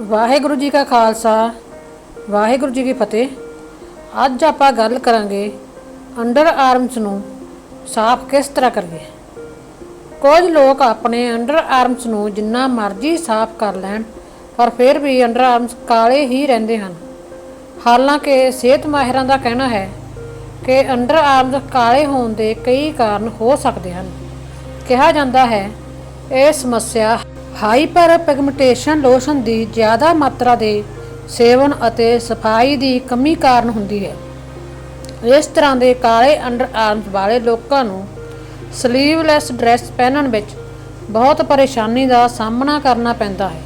ਵਾਹਿਗੁਰੂ ਜੀ ਕਾ ਖਾਲਸਾ, ਵਾਹਿਗੁਰੂ ਜੀ ਕੀ ਫਤਿਹ। ਅੱਜ ਆਪਾਂ ਗੱਲ ਕਰਾਂਗੇ ਅੰਡਰ ਆਰਮਸ ਨੂੰ ਸਾਫ਼ ਕਿਸ ਤਰ੍ਹਾਂ ਕਰੀਏ। ਕੁਝ ਲੋਕ ਆਪਣੇ ਅੰਡਰ ਆਰਮਸ ਨੂੰ ਜਿੰਨਾ ਮਰਜ਼ੀ ਸਾਫ਼ ਕਰ ਲੈਣ, ਪਰ ਫਿਰ ਵੀ ਅੰਡਰ ਆਰਮਸ ਕਾਲੇ ਹੀ ਰਹਿੰਦੇ ਹਨ। ਹਾਲਾਂਕਿ ਸਿਹਤ ਮਾਹਿਰਾਂ ਦਾ ਕਹਿਣਾ ਹੈ ਕਿ ਅੰਡਰ ਆਰਮਸ ਕਾਲੇ ਹੋਣ ਦੇ ਕਈ ਕਾਰਨ ਹੋ ਸਕਦੇ ਹਨ। ਕਿਹਾ ਜਾਂਦਾ ਹੈ, ਇਹ ਸਮੱਸਿਆ ਹਾਈਪਰ ਪਿਗਮੈਂਟੇਸ਼ਨ ਲੋਸ਼ਨ ਦੀ ਜ਼ਿਆਦਾ ਮਾਤਰਾ ਦੇ ਸੇਵਨ ਅਤੇ ਸਫ਼ਾਈ ਦੀ ਕਮੀ ਕਾਰਨ ਹੁੰਦੀ ਹੈ। ਇਸ ਤਰ੍ਹਾਂ ਦੇ ਕਾਲੇ ਅੰਡਰ ਆਰਮਸ ਵਾਲੇ ਲੋਕਾਂ ਨੂੰ ਸਲੀਵਲੈਸ ਡਰੈਸ ਪਹਿਨਣ ਵਿੱਚ ਬਹੁਤ ਪਰੇਸ਼ਾਨੀ ਦਾ ਸਾਹਮਣਾ ਕਰਨਾ ਪੈਂਦਾ ਹੈ।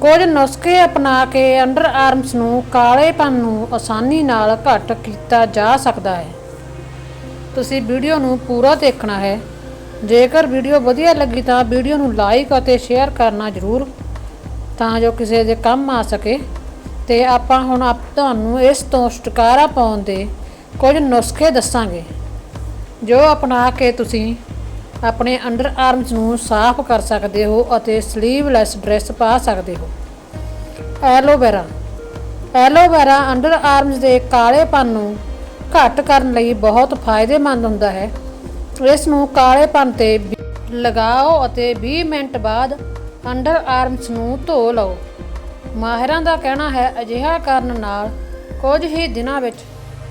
ਕੁਝ ਨੁਸਖੇ ਅਪਣਾ ਕੇ ਅੰਡਰ ਆਰਮਸ ਨੂੰ ਕਾਲੇਪਨ ਨੂੰ ਆਸਾਨੀ ਨਾਲ ਘੱਟ ਕੀਤਾ ਜਾ ਸਕਦਾ ਹੈ। ਤੁਸੀਂ ਵੀਡੀਓ ਨੂੰ ਪੂਰਾ ਦੇਖਣਾ ਹੈ। ਜੇਕਰ ਵੀਡੀਓ ਵਧੀਆ ਲੱਗੀ ਤਾਂ ਵੀਡੀਓ ਨੂੰ ਲਾਈਕ ਅਤੇ ਸ਼ੇਅਰ ਕਰਨਾ ਜ਼ਰੂਰ, ਤਾਂ ਜੋ ਕਿਸੇ ਦੇ ਕੰਮ ਆ ਸਕੇ। ਤੇ ਆਪਾਂ ਹੁਣ ਆਪ ਤੁਹਾਨੂੰ ਇਸ ਤੋਂ ਛੁਟਕਾਰਾ ਪਾਉਣ ਦੇ ਕੁਝ ਨੁਸਖੇ ਦੱਸਾਂਗੇ, ਜੋ ਅਪਣਾ ਕੇ ਤੁਸੀਂ ਆਪਣੇ ਅੰਡਰ ਆਰਮਸ ਨੂੰ ਸਾਫ਼ ਕਰ ਸਕਦੇ ਹੋ ਅਤੇ ਸਲੀਵਲੈਸ ਡਰੈਸ ਪਾ ਸਕਦੇ ਹੋ। ਐਲੋਵੇਰਾ। ਐਲੋਵੇਰਾ ਅੰਡਰ ਆਰਮਸ ਦੇ ਕਾਲੇਪਨ ਨੂੰ ਘੱਟ ਕਰਨ ਲਈ ਬਹੁਤ ਫਾਇਦੇਮੰਦ ਹੁੰਦਾ ਹੈ। ਇਸ ਨੂੰ ਕਾਲੇਪਨ ਤੇ ਲਗਾਓ ਅਤੇ 20 ਮਿੰਟ ਬਾਅਦ ਅੰਡਰ ਆਰਮਸ ਨੂੰ ਧੋ ਲਓ। ਮਾਹਿਰਾਂ ਦਾ ਕਹਿਣਾ ਹੈ, ਅਜਿਹਾ ਕਰਨ ਨਾਲ ਕੁਝ ਹੀ ਦਿਨਾਂ ਵਿੱਚ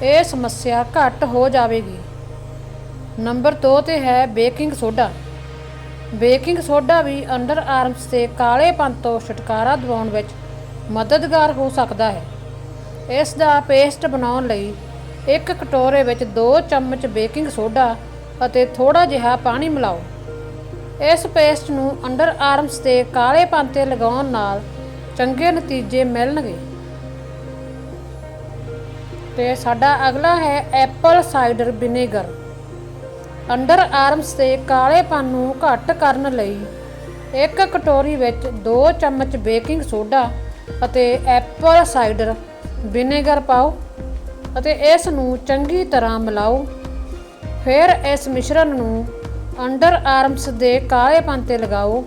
ਇਹ ਸਮੱਸਿਆ ਘੱਟ ਹੋ ਜਾਵੇਗੀ। ਨੰਬਰ 2 ਤੇ ਹੈ ਬੇਕਿੰਗ ਸੋਡਾ। ਬੇਕਿੰਗ ਸੋਡਾ ਵੀ ਅੰਡਰ ਆਰਮਸ ਤੇ ਕਾਲੇਪਨ ਤੋਂ ਛੁਟਕਾਰਾ ਦਿਵਾਉਣ ਵਿੱਚ ਮਦਦਗਾਰ ਹੋ ਸਕਦਾ ਹੈ। ਇਸ ਦਾ ਪੇਸਟ ਬਣਾਉਣ ਲਈ ਇੱਕ ਕਟੋਰੇ ਵਿੱਚ 2 ਚਮਚ ਬੇਕਿੰਗ ਸੋਡਾ ਅਤੇ ਥੋੜਾ ਜਿਹਾ ਪਾਣੀ ਮਿਲਾਓ। ਇਸ ਪੇਸਟ ਨੂੰ ਅੰਡਰ ਆਰਮਸ ਤੇ ਕਾਲੇਪਨ ਤੇ ਲਗਾਉਣ ਨਾਲ ਚੰਗੇ ਨਤੀਜੇ ਮਿਲਣਗੇ। ਤੇ ਸਾਡਾ ਅਗਲਾ ਹੈ apple cider vinegar. Underarms ਤੇ ਕਾਲੇਪਨ ਨੂੰ ਘੱਟ ਕਰਨ ਲਈ ਇੱਕ ਕਟੋਰੀ ਵਿੱਚ 2 ਚਮਚ ਬੇਕਿੰਗ ਸੋਡਾ ਅਤੇ ਐਪਲ ਸਾਈਡਰ ਵਿਨੇਗਰ ਪਾਓ ਅਤੇ ਇਸ ਨੂੰ ਚੰਗੀ ਤਰ੍ਹਾਂ ਮਿਲਾਓ। ਫਿਰ ਇਸ ਮਿਸ਼ਰਣ ਨੂੰ ਅੰਡਰ ਆਰਮਸ ਦੇ ਕਾਲੇਪਨ ਤੇ ਲਗਾਓ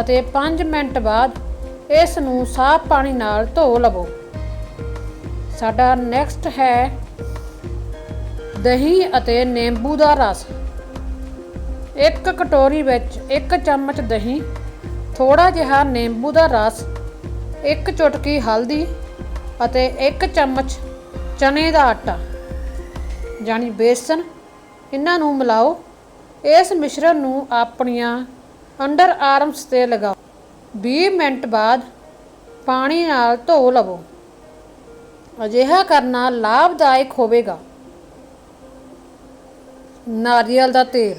ਅਤੇ 5 ਮਿੰਟ ਬਾਅਦ ਇਸ ਨੂੰ ਸਾਫ਼ ਪਾਣੀ ਨਾਲ ਧੋ ਲਵੋ। ਸਾਡਾ ਨੈਕਸਟ ਹੈ ਦਹੀਂ ਅਤੇ ਨਿੰਬੂ ਦਾ ਰਸ। ਇੱਕ ਕਟੋਰੀ ਵਿੱਚ ਇੱਕ ਚਮਚ ਦਹੀਂ ਥੋੜਾ ਜਿਹਾ ਨਿੰਬੂ ਦਾ ਰਸ, ਇੱਕ ਚੁਟਕੀ ਹਲਦੀ ਅਤੇ ਇੱਕ ਚਮਚ ਚਨੇ ਦਾ ਆਟਾ ਯਾਨੀ ਬੇਸਨ ਇਹਨਾਂ ਨੂੰ ਮਿਲਾਓ। ਇਸ ਮਿਸ਼ਰਣ ਨੂੰ ਆਪਣੀਆਂ ਅੰਡਰ ਆਰਮਸ ਤੇ ਲਗਾਓ। 20 ਮਿੰਟ ਬਾਅਦ ਪਾਣੀ ਨਾਲ ਧੋ ਲਵੋ। ਅਜਿਹਾ ਕਰਨਾ ਲਾਭਦਾਇਕ ਹੋਵੇਗਾ। ਨਾਰੀਅਲ ਦਾ ਤੇਲ।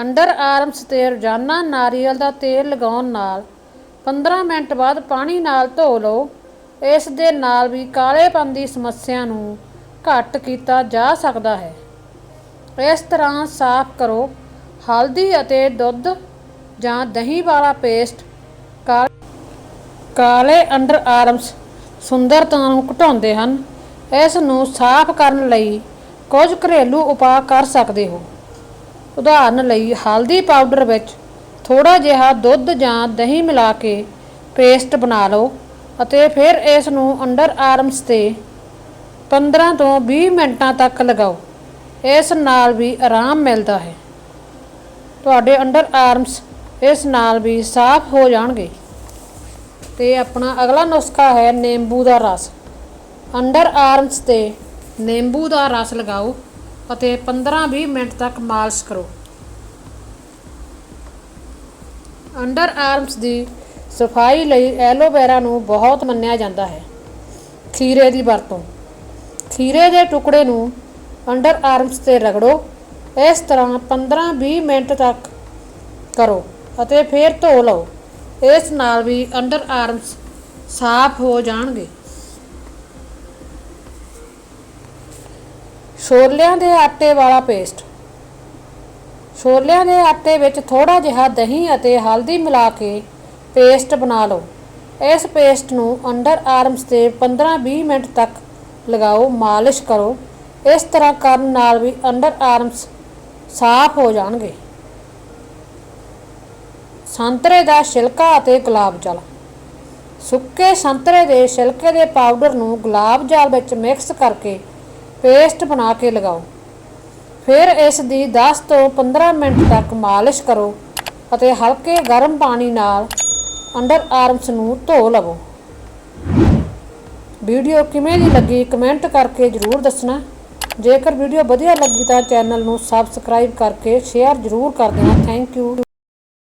ਅੰਡਰ ਆਰਮਸ ਤੇ ਰੋਜ਼ਾਨਾ ਨਾਰੀਅਲ ਦਾ ਤੇਲ ਲਗਾਉਣ ਨਾਲ 15 ਮਿੰਟ ਬਾਅਦ ਪਾਣੀ ਨਾਲ ਧੋ ਲਓ। ਇਸ ਦੇ ਨਾਲ ਵੀ ਕਾਲੇਪਨ ਦੀ ਸਮੱਸਿਆ ਨੂੰ ਘੱਟ ਕੀਤਾ ਜਾ ਸਕਦਾ ਹੈ। ਇਸ ਤਰ੍ਹਾਂ ਸਾਫ਼ ਕਰੋ। ਹਲਦੀ ਅਤੇ ਦੁੱਧ ਜਾਂ ਦਹੀਂ ਵਾਲਾ ਪੇਸਟ ਕਾ- ਕਾਲੇ ਅੰਡਰ ਆਰਮਸ ਸੁੰਦਰਤਾ ਨੂੰ ਘਟਾਉਂਦੇ ਹਨ। ਇਸ ਨੂੰ ਸਾਫ਼ ਕਰਨ ਲਈ ਕੁਝ ਘਰੇਲੂ ਉਪਾਅ ਕਰ ਸਕਦੇ ਹੋ। ਉਦਾਹਰਨ ਲਈ ਹਲਦੀ ਪਾਊਡਰ ਵਿੱਚ ਥੋੜਾ ਜਿਹਾ ਦੁੱਧ ਜਾਂ ਦਹੀਂ ਮਿਲਾ ਕੇ ਪੇਸਟ ਬਣਾ ਲਓ ਅਤੇ ਫਿਰ ਇਸ ਨੂੰ ਅੰਡਰ ਆਰਮਸ ਤੇ 15 ਤੋਂ 20 ਮਿੰਟਾਂ ਤੱਕ ਲਗਾਓ। ਇਸ ਨਾਲ ਵੀ ਆਰਾਮ ਮਿਲਦਾ ਹੈ। ਤੁਹਾਡੇ ਅੰਡਰ ਆਰਮਸ ਇਸ ਨਾਲ ਵੀ ਸਾਫ਼ ਹੋ ਜਾਣਗੇ। ਤੇ ਆਪਣਾ ਅਗਲਾ ਨੁਸਖਾ ਹੈ ਨਿੰਬੂ ਦਾ ਰਸ। ਅੰਡਰ ਆਰਮਸ ਤੇ ਨਿੰਬੂ ਦਾ ਰਸ ਲਗਾਓ ਅਤੇ 15-20 ਮਿੰਟ ਤੱਕ ਮਾਲਸ ਕਰੋ। ਅੰਡਰ ਆਰਮਸ ਦੀ ਸਫ਼ਾਈ ਲਈ ਐਲੋਵੇਰਾ ਨੂੰ ਬਹੁਤ ਮੰਨਿਆ ਜਾਂਦਾ ਹੈ। ਖੀਰੇ ਦੀ ਵਰਤੋਂ। ਖੀਰੇ ਦੇ ਟੁਕੜੇ ਨੂੰ ਅੰਡਰ ਆਰਮਸ ਤੇ ਰਗੜੋ। ਇਸ ਤਰ੍ਹਾਂ 15-20 ਮਿੰਟ ਤੱਕ ਕਰੋ ਅਤੇ ਫਿਰ ਧੋ ਲਓ। ਇਸ ਨਾਲ ਵੀ ਅੰਡਰ ਆਰਮਸ ਸਾਫ਼ ਹੋ ਜਾਣਗੇ। ਛੋਲਿਆਂ ਦੇ ਆਟੇ ਵਾਲਾ ਪੇਸਟ। ਛੋਲਿਆਂ ਦੇ ਆਟੇ ਵਿੱਚ ਥੋੜਾ ਜਿਹਾ ਦਹੀਂ ਅਤੇ ਹਲਦੀ ਮਿਲਾ ਕੇ ਪੇਸਟ ਬਣਾ ਲਓ। ਇਸ ਪੇਸਟ ਨੂੰ ਅੰਡਰ ਆਰਮਸ ਤੇ 15-20 ਮਿੰਟ ਤੱਕ ਲਗਾਓ, ਮਾਲਿਸ਼ ਕਰੋ। ਇਸ ਤਰ੍ਹਾਂ ਕਰਨ ਨਾਲ ਵੀ ਅੰਡਰ ਆਰਮਸ ਸਾਫ਼ ਹੋ ਜਾਣਗੇ। ਸੰਤਰੇ ਦਾ ਛਿਲਕਾ ਅਤੇ ਗੁਲਾਬ ਜਲ। ਸੁੱਕੇ ਸੰਤਰੇ ਦੇ ਛਿਲਕੇ ਦੇ ਪਾਊਡਰ ਨੂੰ ਗੁਲਾਬ ਜਲ ਵਿੱਚ ਮਿਕਸ ਕਰਕੇ ਪੇਸਟ ਬਣਾ ਕੇ ਲਗਾਓ। ਫਿਰ ਇਸ ਦੀ 10 ਤੋਂ 15 ਮਿੰਟ ਤੱਕ ਮਾਲਿਸ਼ ਕਰੋ ਅਤੇ ਹਲਕੇ ਗਰਮ ਪਾਣੀ ਨਾਲ ਅੰਡਰ ਆਰਮਸ ਨੂੰ ਧੋ ਲਵੋ। ਵੀਡੀਓ ਕਿਵੇਂ ਦੀ ਲੱਗੀ ਕਮੈਂਟ ਕਰਕੇ ਜਰੂਰ ਦੱਸਣਾ। ਜੇਕਰ ਵੀਡੀਓ ਵਧੀਆ ਲੱਗੀ ਤਾਂ ਚੈਨਲ ਨੂੰ ਸਬਸਕ੍ਰਾਈਬ ਕਰਕੇ ਸ਼ੇਅਰ ਜਰੂਰ ਕਰ ਦੇਣਾ। Thank you